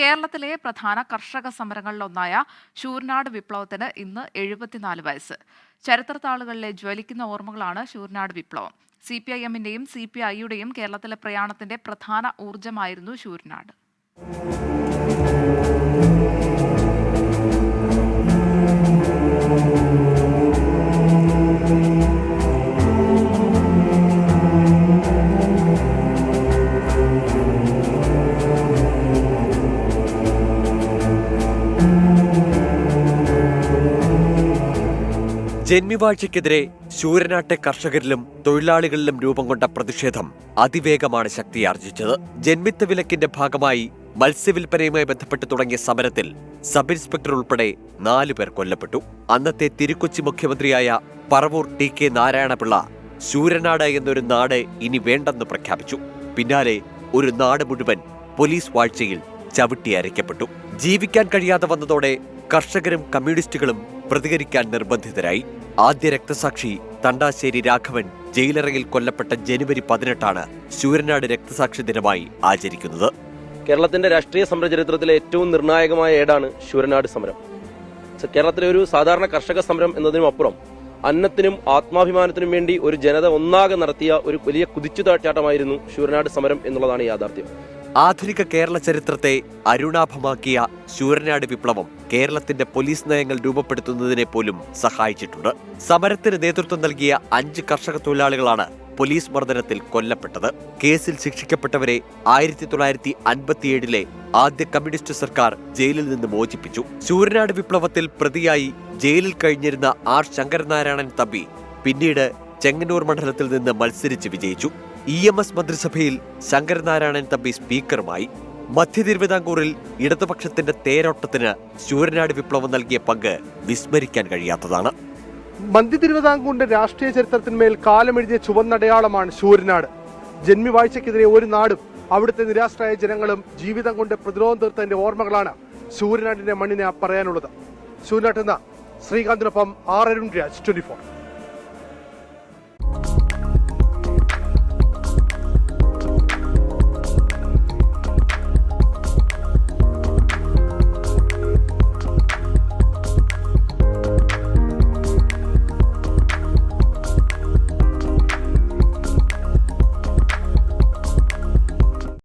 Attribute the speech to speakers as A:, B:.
A: കേരളത്തിലെ പ്രധാന കർഷക സമരങ്ങളിലൊന്നായ ശൂർനാട് വിപ്ലവത്തിന് ഇന്ന് എഴുപത്തിനാല് വയസ്സ്. ചരിത്രത്താളുകളിലെ ജ്വലിക്കുന്ന ഓർമ്മകളാണ് ശൂർനാട് വിപ്ലവം. സി പി ഐ എമ്മിന്റെയും സി പി ഐയുടെയും കേരളത്തിലെ പ്രയാണത്തിന്റെ പ്രധാന ഊർജമായിരുന്നു ശൂർനാട്.
B: ജന്മിവാഴ്ചയ്ക്കെതിരെ ശൂരനാട്ടെ കർഷകരിലും തൊഴിലാളികളിലും രൂപം കൊണ്ട പ്രതിഷേധം അതിവേഗമാണ് ശക്തിയാർജിച്ചത്. ജന്മിത്ത വിലക്കിന്റെ ഭാഗമായി മത്സ്യവിൽപ്പനയുമായി ബന്ധപ്പെട്ട് തുടങ്ങിയ സമരത്തിൽ സബ് ഇൻസ്പെക്ടർ ഉൾപ്പെടെ നാലു പേർ കൊല്ലപ്പെട്ടു. അന്നത്തെ തിരുക്കൊച്ചി മുഖ്യമന്ത്രിയായ പറവൂർ ടി കെ നാരായണപിള്ള ശൂരനാട് എന്നൊരു നാട് ഇനി വേണ്ടെന്ന് പ്രഖ്യാപിച്ചു. പിന്നാലെ ഒരു നാട് മുഴുവൻ പോലീസ് വാഴ്ചയിൽ ചവിട്ടി അരയ്ക്കപ്പെട്ടു. ജീവിക്കാൻ കഴിയാതെ വന്നതോടെ കർഷകരും കമ്മ്യൂണിസ്റ്റുകളും പ്രതികരിക്കാൻ നിർബന്ധിതരായി. ആദ്യ രക്തസാക്ഷി തണ്ടാശ്ശേരി രാഘവൻ ജയിലറയിൽ കൊല്ലപ്പെട്ട ജനുവരി പതിനെട്ടാണ് ശൂരനാട് രക്തസാക്ഷി ദിനമായി ആചരിക്കുന്നത്.
C: കേരളത്തിന്റെ രാഷ്ട്രീയ സമര ചരിത്രത്തിലെ ഏറ്റവും നിർണായകമായ ഏടാണ് ശൂരനാട് സമരം. കേരളത്തിലെ ഒരു സാധാരണ കർഷക സമരം എന്നതിനും അപ്പുറം അന്നത്തിനും ആത്മാഭിമാനത്തിനും വേണ്ടി ഒരു ജനത ഒന്നാകെ നടത്തിയ ഒരു വലിയ കുതിച്ചുചാട്ടമായിരുന്നു ശൂരനാട് സമരം എന്നുള്ളതാണ് യാഥാർത്ഥ്യം.
B: ആധുനിക കേരള ചരിത്രത്തെ അരുണാഭമാക്കിയ ശൂരനാട് വിപ്ലവം കേരളത്തിന്റെ പോലീസ് നയങ്ങൾ രൂപപ്പെടുത്തുന്നതിനെ പോലും സഹായിച്ചിട്ടുണ്ട്. സമരത്തിന് നേതൃത്വം നൽകിയ അഞ്ച് കർഷക തൊഴിലാളികളാണ് പോലീസ് മർദ്ദനത്തിൽ കൊല്ലപ്പെട്ടത്. കേസിൽ ശിക്ഷിക്കപ്പെട്ടവരെ ആയിരത്തി തൊള്ളായിരത്തി അൻപത്തിയേഴിലെ ആദ്യ കമ്മ്യൂണിസ്റ്റ് സർക്കാർ ജയിലിൽ നിന്ന് മോചിപ്പിച്ചു. ശൂരനാട് വിപ്ലവത്തിൽ പ്രതിയായി ജയിലിൽ കഴിഞ്ഞിരുന്ന ആർ ശങ്കരനാരായണൻ തമ്പി പിന്നീട് ചെങ്ങന്നൂർ മണ്ഡലത്തിൽ നിന്ന് മത്സരിച്ച് വിജയിച്ചു. ഇ എം എസ് മന്ത്രിസഭയിൽ ശങ്കരനാരായണൻ തമ്പി സ്പീക്കറുമായി മധ്യ തിരുവിതാംകൂറിൽ ഇടതുപക്ഷത്തിന്റെ തേരോട്ടത്തിന് ശൂരനാട് വിപ്ലവം നൽകിയ പങ്ക് വിസ്മരിക്കാൻ കഴിയാത്തതാണ്.
D: മധ്യ തിരുവിതാംകൂറിന്റെ രാഷ്ട്രീയ ചരിത്രത്തിന്മേൽ കാലമെഴുതിയ ചുവന്നടയാളമാണ് ശൂരനാട് ജന്മിവാഴ്ചക്കെതിരെ ഒരു നാടും അവിടുത്തെ നിരാശ്രയ ജനങ്ങളും ജീവിതം കൊണ്ട് പ്രതിരോധം തീർത്തതിന്റെ ഓർമ്മകളാണ് ശൂരനാടിന്റെ മണ്ണിനെ പറയാനുള്ളത്. ശൂരനാട്ടിൽ നിന്ന് ശ്രീകാന്തിനൊപ്പം ആർ അരുൺ രാജ് ട്വന്റി